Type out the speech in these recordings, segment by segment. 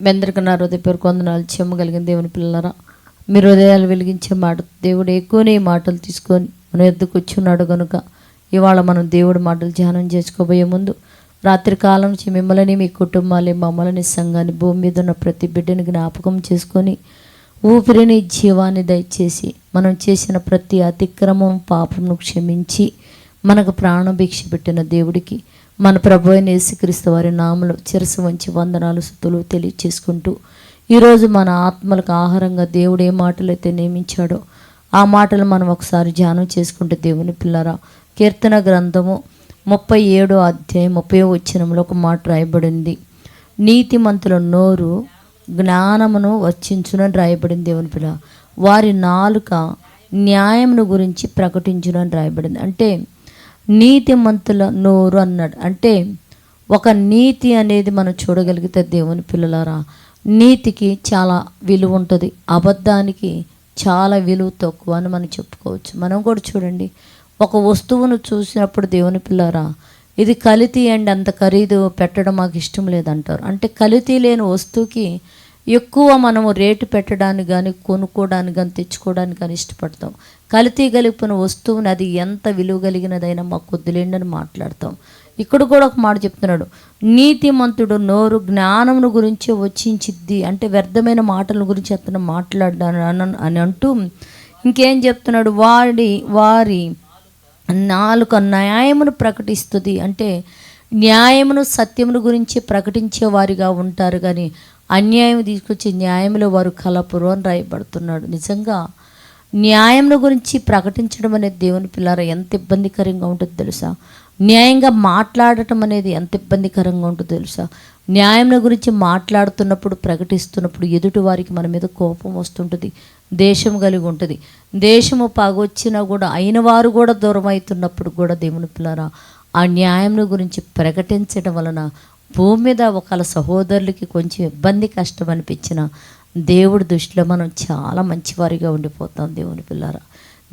మీ అందరికీ నా హృదయ పేరు కొందనాలు చెమ్మగలిగిన దేవుని పిల్లరా మీరు హృదయాలు వెలిగించే మాట దేవుడు ఎక్కువనే మాటలు తీసుకొని మన ఎద్దుకు వచ్చున్నాడు కనుక ఇవాళ మనం దేవుడి మాటలు ధ్యానం చేసుకోబోయే ముందు రాత్రికాలం నుంచి మిమ్మల్ని మీ కుటుంబాన్ని మమ్మల్ని సంఘాన్ని భూమి మీద ఉన్న ప్రతి బిడ్డని జ్ఞాపకం చేసుకొని ఊపిరిని జీవాన్ని దయచేసి మనం చేసిన ప్రతి అతిక్రమం పాపమును క్షమించి మనకు ప్రాణభిక్ష పెట్టిన దేవుడికి మన ప్రభు అయిన యేసుక్రీస్తు వారి నామలు చిరసు వంచి వందనాలు సుతులు తెలియచేసుకుంటూ ఈరోజు మన ఆత్మలకు ఆహారంగా దేవుడు ఏ మాటలైతే నియమించాడో ఆ మాటలు మనం ఒకసారి ధ్యానం చేసుకుంటే దేవుని పిల్లరా కీర్తన గ్రంథము ముప్పై ఏడో అధ్యాయం ముప్పై వచ్చినంలో ఒక మాట రాయబడింది. నీతిమంతుల నోరు జ్ఞానమును వచ్చించునని రాయబడింది దేవుని పిల్ల వారి నాలుక న్యాయమును గురించి ప్రకటించునని రాయబడింది. అంటే నీతిమంతుల నోరు అన్నాడు. అంటే ఒక నీతి అనేది మనం చూడగలిగితే దేవుని పిల్లలారా నీతికి చాలా విలువ ఉంటుంది. అబద్ధానికి చాలా విలువ తక్కువ అని మనం చెప్పుకోవచ్చు. మనం కూడా చూడండి ఒక వస్తువును చూసినప్పుడు దేవుని పిల్లరా ఇది కలితీ అండ్ అంత ఖరీదు పెట్టడం మాకు ఇష్టం లేదంటారు. అంటే కలితీ లేని వస్తువుకి ఎక్కువ మనము రేటు పెట్టడానికి కానీ కొనుక్కోవడానికి కానీ తెచ్చుకోవడానికి కానీ ఇష్టపడతాం. కలితీ కలిపిన వస్తువుని అది ఎంత విలువ కలిగినదైనా మాకు వద్దులేండి అని మాట్లాడతాం. ఇక్కడ కూడా ఒక మాట చెప్తున్నాడు. నీతిమంతుడు నోరు జ్ఞానమును గురించి వచ్చించిద్ది అంటే వ్యర్థమైన మాటల గురించి అతను మాట్లాడ్డాను అని- అని అంటూ ఇంకేం చెప్తున్నాడు? వాడి వారి నాలుక న్యాయమును ప్రకటిస్తుంది అంటే న్యాయమును సత్యమును గురించి ప్రకటించే వారిగా ఉంటారు కానీ అన్యాయం తీసుకొచ్చే న్యాయంలో వారు కలపురు అని రాయబడుతున్నాడు. నిజంగా న్యాయమును గురించి ప్రకటించడం అనేది దేవుని పిల్లర ఎంత ఇబ్బందికరంగా ఉంటుందో తెలుసా? న్యాయంగా మాట్లాడటం అనేది ఎంత ఇబ్బందికరంగా ఉంటుందో తెలుసా? న్యాయం గురించి మాట్లాడుతున్నప్పుడు ప్రకటిస్తున్నప్పుడు ఎదుటి వారికి మన మీద కోపం వస్తుంటుంది దేశం కలిగి ఉంటుంది. దేశము పగొచ్చినా కూడా అయిన వారు కూడా దూరం అవుతున్నప్పుడు కూడా దేవుని పిల్లరా ఆ న్యాయం గురించి ప్రకటించడం వలన భూమి మీద ఒకళ్ళ సహోదరులకి కొంచెం ఇబ్బంది కష్టం అనిపించిన దేవుడి దృష్టిలో మనం చాలా మంచివారిగా ఉండిపోతాం దేవుని పిల్లరా.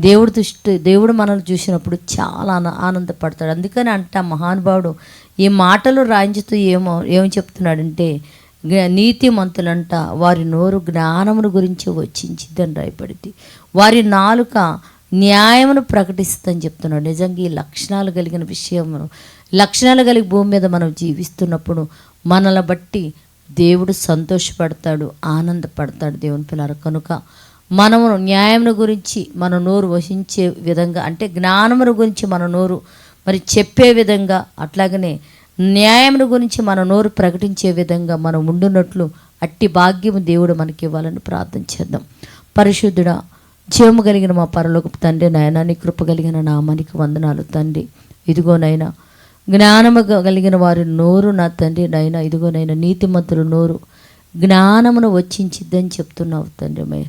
దేవుడి దృష్టి దేవుడు మనల్ని చూసినప్పుడు చాలా ఆన- ఆనందపడతాడు. అందుకని అంట మహానుభావుడు ఈ మాటలు రాయించుతూ ఏమో ఏం చెప్తున్నాడంటే గ- నీతిమంతులంట వారి నోరు జ్ఞానమును గురించి వచ్చించిద్దని రాయబడింది. వారి నాలుక న్యాయమును ప్రకటిస్తుందని చెప్తున్నాడు. నిజంగా ఈ లక్షణాలు కలిగిన విషయమును లక్షణాలు కలిగి భూమి మీద మనం జీవిస్తున్నప్పుడు మనల్ని బట్టి దేవుడు సంతోషపడతాడు ఆనందపడతాడు దేవుని పిల్లలు. కనుక మనము న్యాయమును గురించి మన నోరు వహించే విధంగా అంటే జ్ఞానమును గురించి మన నోరు మరి చెప్పే విధంగా అట్లాగనే న్యాయమును గురించి మన నోరు ప్రకటించే విధంగా మనం ఉండున్నట్లు అట్టి భాగ్యము దేవుడు మనకి ఇవ్వాలని ప్రార్థన చేద్దాం. పరిశుద్ధుడా జీవము కలిగిన మా పరలోకపు తండ్రి నాయన నీ కృప కలిగిన నామానికి వందనాలు తండ్రి. ఇదిగోనైనా జ్ఞానము కలిగిన వారి నోరు నా తండ్రి నైనా ఇదిగోనైనా నీతిమంతుల నోరు జ్ఞానమును వచ్చించిద్దని చెప్తున్నావు తండ్రి మే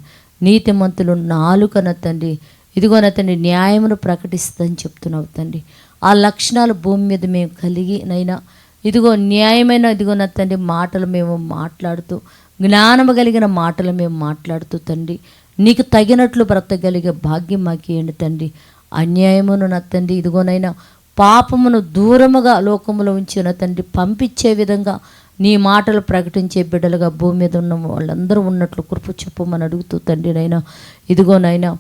నీతిమంతులు నాలుక నా తండ్రి. ఇదిగో నా తండ్రి న్యాయమును ప్రకటిస్తుందని చెప్తున్నావు తండ్రి. ఆ లక్షణాలు భూమి మీద మేము కలిగి నైనా ఇదిగో న్యాయమైన ఇదిగో నా తండ్రి మాటలు మేము మాట్లాడుతూ జ్ఞానము కలిగిన మాటలు మేము మాట్లాడుతూ తండ్రి నీకు తగినట్లు బ్రతకగలిగే భాగ్యం మాకు ఏంటి తండ్రి? అన్యాయమును నా తండ్రి ఇదిగోనైనా పాపమును దూరముగా లోకములో ఉంచిన తండ్రి పంపించే విధంగా నీ మాటలు ప్రకటించే బిడ్డలుగా భూమి మీద ఉన్న వాళ్ళందరూ ఉన్నట్లు కృప చెప్పమని అడుగుతూ తండ్రి నైనా ఇదిగోనైనా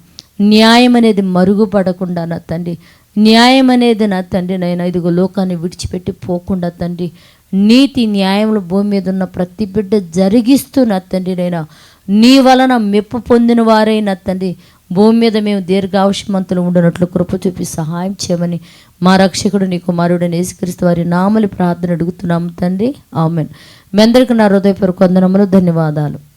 న్యాయం అనేది మరుగుపడకుండా నా తండ్రి న్యాయం అనేది నా తండ్రి నైనా ఇదిగో లోకాన్ని విడిచిపెట్టి పోకుండా తండ్రి నీతి న్యాయములు భూమి మీద ఉన్న ప్రతి బిడ్డ జరిగిస్తూ నా తండ్రి నైనా నీ వలన మెప్పు పొందిన వారైన తండ్రి. భూమి మీద మేము దీర్ఘావశ్యమంతులు ఉండనట్లు కృప చూపి సహాయం చేయమని మా రక్షకుడు నీ కుమారుడు నేసుక్రీస్తు వారి నామలి ప్రార్థన అడుగుతున్నాము తండ్రి. ఆమెన్. మీ అందరికీ నా హృదయపూర్వక వందనములు ధన్యవాదాలు.